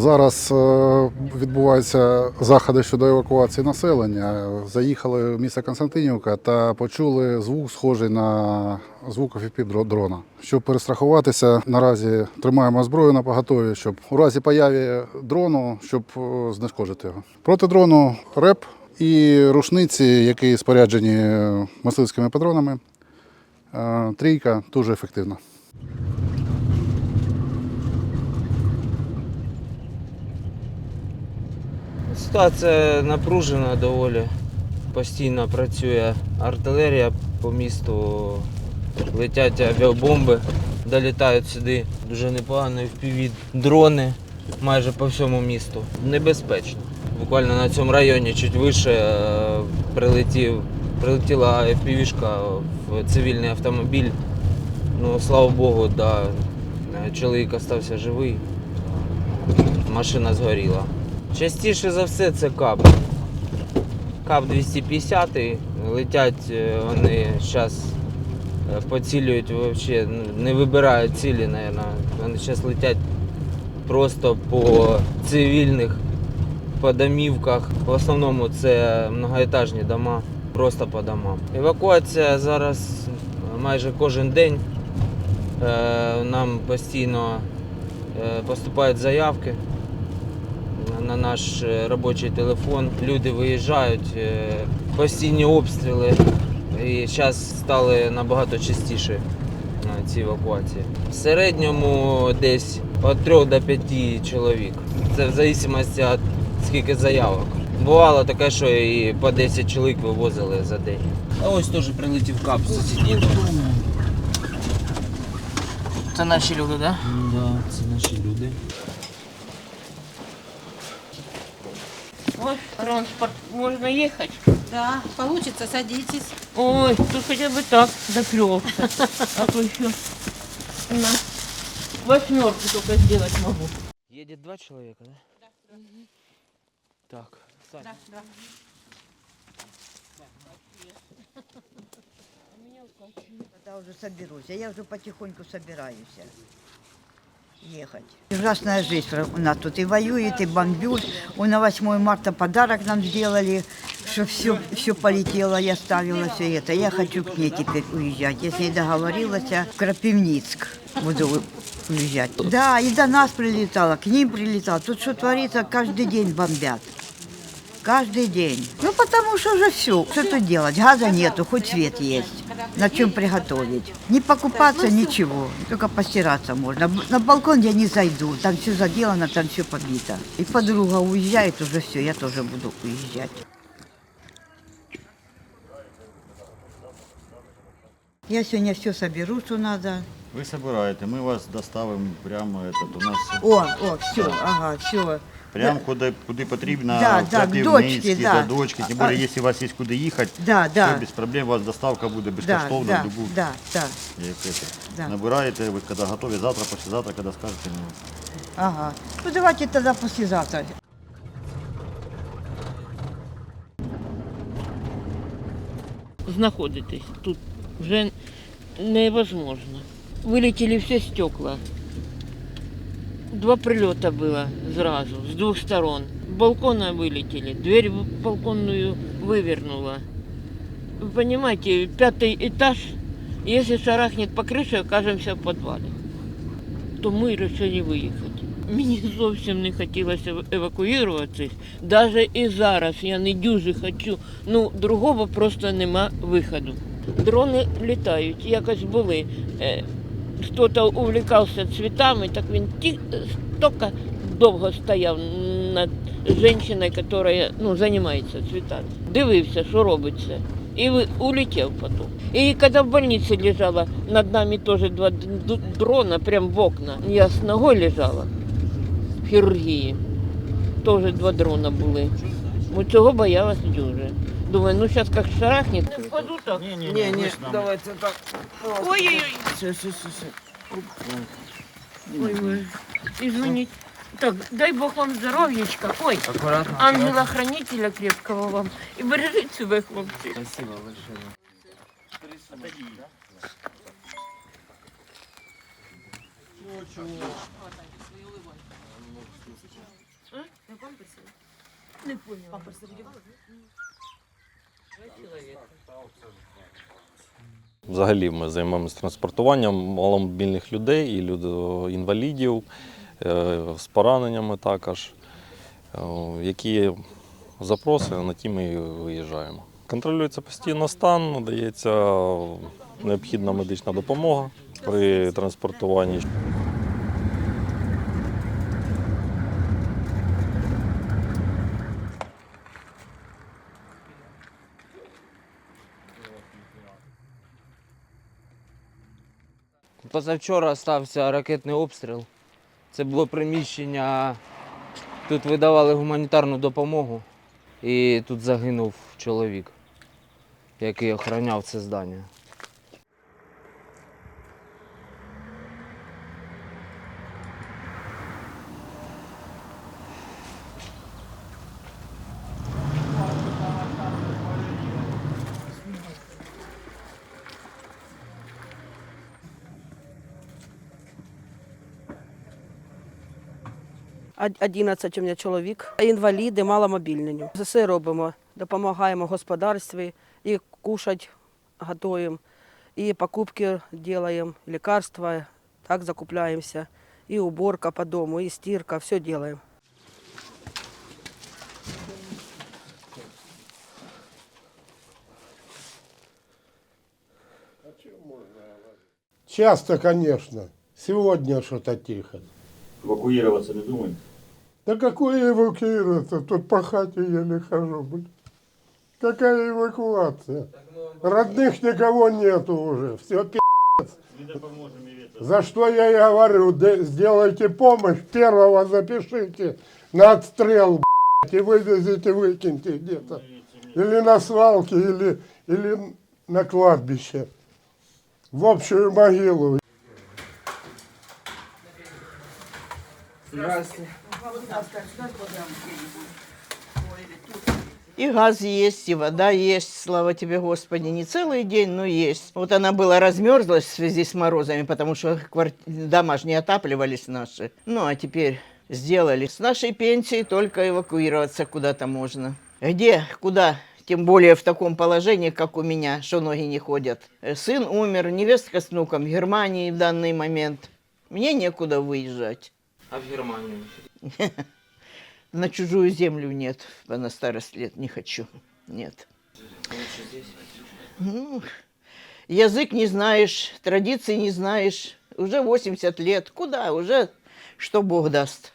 Зараз е, відбуваються заходи щодо евакуації населення. Заїхали в місто Константинівка та почули звук, схожий на звук дрона. Щоб перестрахуватися, наразі тримаємо зброю на поготові, щоб у разі появи дрону, щоб е, знешкодити його. Проти дрону РЕП і рушниці, які споряджені мисливськими патронами. Е, Трійка дуже ефективна. Ситуація напружена доволі. Постійно працює артилерія по місту, летять авіабомби, долітають сюди дуже непогано впіві дрони майже по всьому місту. Небезпечно. Буквально на цьому районі чуть вище е, прилетів, прилетіла FPV-шка в цивільний автомобіль. Ну, слава Богу, да, чоловік стався живий, машина згоріла. Частіше за все це кап. Кап 250 летять е, вони зараз поцілюють вообще, ну, не вибирають цілі, наверное. Вони зараз летять просто по цивільних, по домівках. В основному це многоетажні дома, просто по домам. Евакуація зараз майже кожен день. Е, Нам постійно е, поступають заявки на наш е, робочий телефон. Люди виїжджають, е, постійні обстріли. І зараз стали набагато частіше е, ці евакуації. В середньому десь від 3 до 5 чоловік. Це в залежності від скільки заявок. Бувало таке, що і по 10 чоловік вивозили за день. А ось теж прилетів кап з сусіднього. Це наші люди, так? Да? Да, це наші люди. Вот транспорт, можно ехать. Да, получится, садитесь. Ой, тут хотя бы так доплелся. А то еще на восьмерку только сделать могу. Едет два человека, да? Так. Сань, Да, да. Когда уже соберусь, а я уже потихоньку собираюсь ехать. Ужасная жизнь у нас тут и воюет, и бомбят. У на 8 марта подарок нам сделали, что все, все полетело, я ставила все это. Я хочу к ней теперь уезжать. Я с ней договорилась, в Крапивницк буду уезжать. Да, и до нас прилетало, к ним прилетало. Тут что творится, каждый день бомбят. Каждый день. Ну, потому что уже все. Что тут делать? Газа нету, хоть свет есть. На чем приготовить. Не покупаться, ничего. Только постираться можно. На балкон я не зайду. Там все заделано, там все побито. И подруга уезжает, уже все, я тоже буду уезжать. Я сегодня все соберу, что надо. Ви собираєте, ми вас доставимо прямо этот, у нас О, о, все, ага, все. Прямо куди, куди потрібно, Да, в да, к Крапивницький, дочці, да. до дочки. Тим більше, якщо у вас є куди їхати, Да, то да, без проблем у вас доставка буде да, безкоштовна. да, любу, да, да, як да. Набираєте, ви коли готові, завтра, післязавтра, коли скажете. Ну, Ага. Ну давайте тогда послезавтра. Знаходитесь тут вже невозможно. Вилетіли всі стекла. Два прильота было сразу, с двух сторон. С балкона вылетели, дверь в- балконную вывернула. Вы понимаете, пятый этаж, если шарахнет по крыше, окажемся в подвале. То ми вирішили виїхати. Мені зовсім не хотілося ев- евакуюватися. Навіть і зараз я не дуже хочу. Ну, другого просто нема виходу. Дрони літають, якось були. Хто-то увлікався цвітами, так він стільки довго стояв над жінкою, яка ну, займається цвітами. Дивився, що робиться. І улетів потім. І коли в больниці лежала, над нами теж два дрона прямо в окна. Я з ногою лежала в хірургії. Теж два дрона були. Ми цього боялась дуже. Думаю, ну зараз як шарахне. Впаду так. ні, ні, Ні, ні, давайте так. Ой-ой-ой. Все, все, все, все. Ой, ой. Извините. Так, дай Бог вам здоров'ячка. Ой, Аккуратно. ангела-хранителя крепкого вам. І бережіть себе, хлопці. Спасибо большое. Взагалі ми займаємося транспортуванням маломобільних людей і інвалідів е, з пораненнями також. Е, Які запроси, на ті ми і виїжджаємо. Контролюється постійно стан, надається необхідна медична допомога при транспортуванні. Позавчора стався ракетний обстріл. Це було приміщення. Тут видавали гуманітарну допомогу. І тут загинув чоловік, який охороняв це здання. 11 у мене чоловік, інваліди, маломобільні. Все робимо. Допомагаємо господарстві і кушати готуємо, і покупки робимо, лікарства, так закупляємося. І уборка по дому, і стирка, все робимо. Часто, конечно. Сегодня что-то тихо. Эвакуироваться не думаете? Да какое эвакуироваться? Тут по хате еле хожу, блин. Какая эвакуация? Родных никого нету уже. Все пи***. За что я и говорю, сделайте помощь, первого запишите на отстрел, блядь, и вывезите, выкиньте где-то. Или на свалке, или, или на кладбище. В общую могилу. Здравствуйте. И газ есть, и вода есть, слава тебе, Господи. Не целый день, но есть. Вот она была размерзлась в связи с морозами, потому что кварти- дома ж не отапливались наши. Ну, а теперь сделали. С нашей пенсии только эвакуироваться куда-то можно. Где, куда? Тем более в таком положении, как у меня, что ноги не ходят. Э, Сын умер, невестка с внуком в Германии в данный момент. Мне некуда выезжать. А в Германію? На чужую землю нет, на старость лет не хочу. Нет. Ну, язык не знаешь, традиций не знаешь. Уже 80 лет. Куда? Уже что Бог даст.